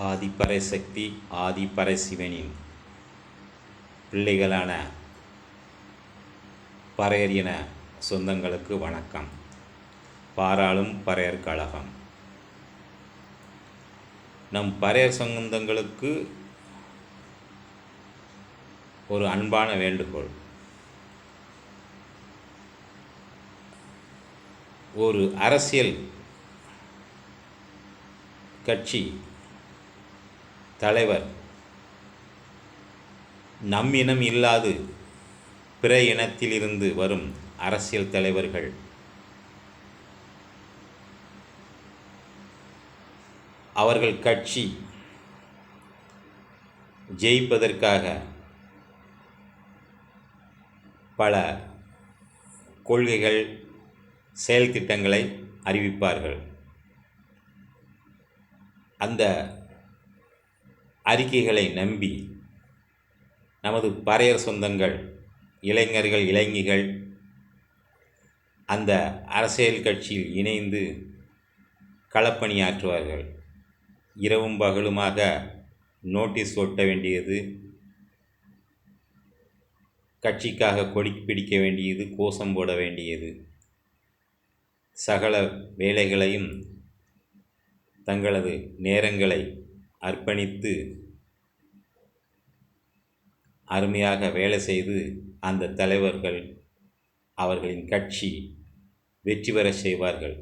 ஆதிபராசக்தி ஆதிபரசிவனின் பிள்ளைகளான பறையர் சொந்தங்களுக்கு வணக்கம். பாராளும் பறையர் கழகம். நம் பறையர் சொந்தங்களுக்கு ஒரு அன்பான வேண்டுகோள். ஒரு அரசியல் கட்சி தலைவர். நம் இனம் இல்லாது பிற இனத்திலிருந்து வரும் அரசியல் தலைவர்கள். அவர்கள் கட்சி ஜெயிப்பதற்காக பல கொள்கைகள் செயல் திட்டங்களை அறிவிப்பார்கள். அந்த அறிக்கைகளை நம்பி நமது பறையர் சொந்தங்கள் இளைஞர்கள் இளைஞிகள் அந்த அரசியல் கட்சியில் இணைந்து களப்பணியாற்றுவார்கள். இரவும் பகலுமாக நோட்டீஸ் ஒட்ட வேண்டியது கட்சிக்காக கொடி பிடிக்க வேண்டியது கோஷம் போட வேண்டியது. சகல வேலைகளையும் தங்களது நேரங்களை அர்ப்பணித்து அருமையாக வேலை செய்து அந்த தலைவர்கள் அவர்களின் கட்சி வெற்றி பெற செய்வார்கள்.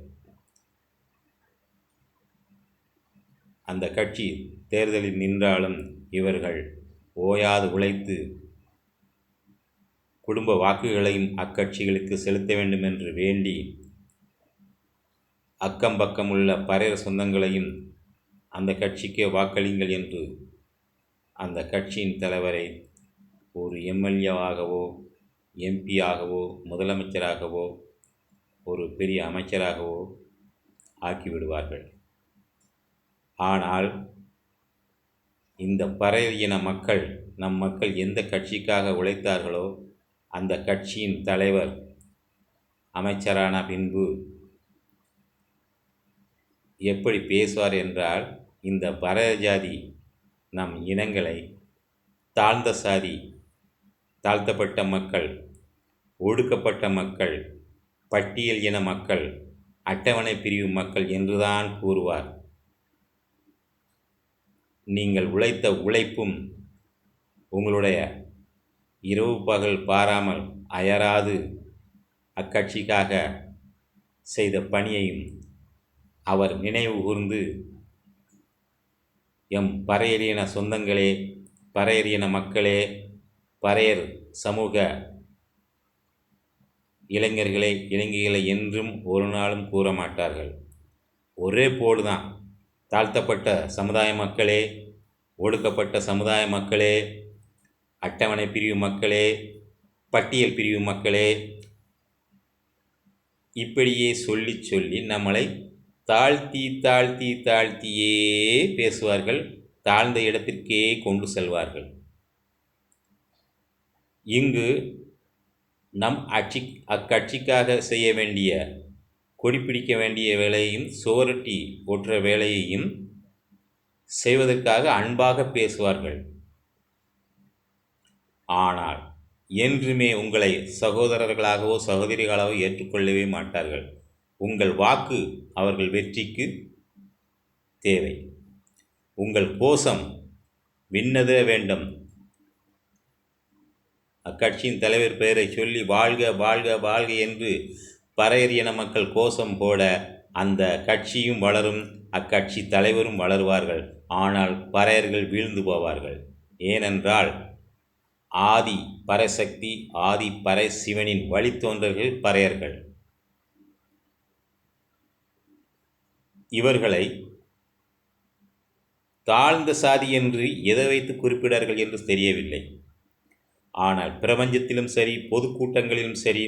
அந்த கட்சி தேர்தலில் நின்றாலும் இவர்கள் ஓயாது உழைத்து குடும்ப வாக்குகளையும் அக்கட்சிகளுக்கு செலுத்த வேண்டும் என்று வேண்டி அக்கம் பக்கம் உள்ள பறைய சொந்தங்களையும் அந்த கட்சிக்கே வாக்களிங்கள் என்று அந்த கட்சியின் தலைவரை ஒரு எம்எல்ஏவாகவோ எம்பியாகவோ முதலமைச்சராகவோ ஒரு பெரிய அமைச்சராகவோ ஆக்கிவிடுவார்கள். ஆனால் இந்த பறவை இன மக்கள் நம் மக்கள் எந்த கட்சிக்காக உழைத்தார்களோ அந்த கட்சியின் தலைவர் அமைச்சரான பின்பு எப்படி பேசுவார் என்றால் இந்த பறைய ஜாதி நம் இனங்களை தாழ்ந்த சாதி தாழ்த்தப்பட்ட மக்கள் ஒடுக்கப்பட்ட மக்கள் பட்டியல் இன மக்கள் அட்டவணை பிரிவு மக்கள் என்றுதான் கூறுவார். நீங்கள் உழைத்த உழைப்பும் உங்களுடைய இரவு பகல் பாராமல் அயராது அக்கட்சிக்காக செய்த பணியையும் அவர் நினைவு கூர்ந்து எம் பறையறியன சொந்தங்களே பறையறியன மக்களே பறையர் சமூக இளைஞர்களை இளைஞர்களை என்றும் ஒரு நாளும் கூற மாட்டார்கள். ஒரே போடு தான். தாழ்த்தப்பட்ட சமுதாய மக்களே ஒடுக்கப்பட்ட சமுதாய மக்களே அட்டவணை பிரிவு மக்களே பட்டியல் பிரிவு மக்களே இப்படியே சொல்லி சொல்லி நம்மளை தாழ்த்தி தாழ்த்தி தாழ்த்தியே பேசுவார்கள் தாழ்ந்த இடத்திற்கே கொண்டு செல்வார்கள். இங்கு நம் அச்சி அக்கட்சிக்காக செய்ய வேண்டிய கொடிப்பிடிக்க வேண்டிய வேலையையும் சுவரொட்டி ஒற்ற வேலையையும் செய்வதற்காக அன்பாக பேசுவார்கள். ஆனால் என்றுமே உங்களை சகோதரர்களாகவோ சகோதரிகளாகவோ ஏற்றுக்கொள்ளவே மாட்டார்கள். உங்கள் வாக்கு அவர்கள் வெற்றிக்கு தேவை. உங்கள் கோஷம் விண்ணத வேண்டும். அக்கட்சியின் தலைவர் பெயரை சொல்லி வாழ்க வாழ்க வாழ்க என்று பறையர் மக்கள் கோஷம் போட அந்த கட்சியும் வளரும் அக்கட்சி தலைவரும் வளருவார்கள். ஆனால் பறையர்கள் வீழ்ந்து போவார்கள். ஏனென்றால் ஆதி பரசக்தி ஆதி பறை சிவனின் வழித்தோன்றர்கள் பறையர்கள். இவர்களை தாழ்ந்த சாதி என்று எதை வைத்து குறிப்பிடார்கள் என்று தெரியவில்லை. ஆனால் பிரபஞ்சத்திலும் சரி பொதுக்கூட்டங்களிலும் சரி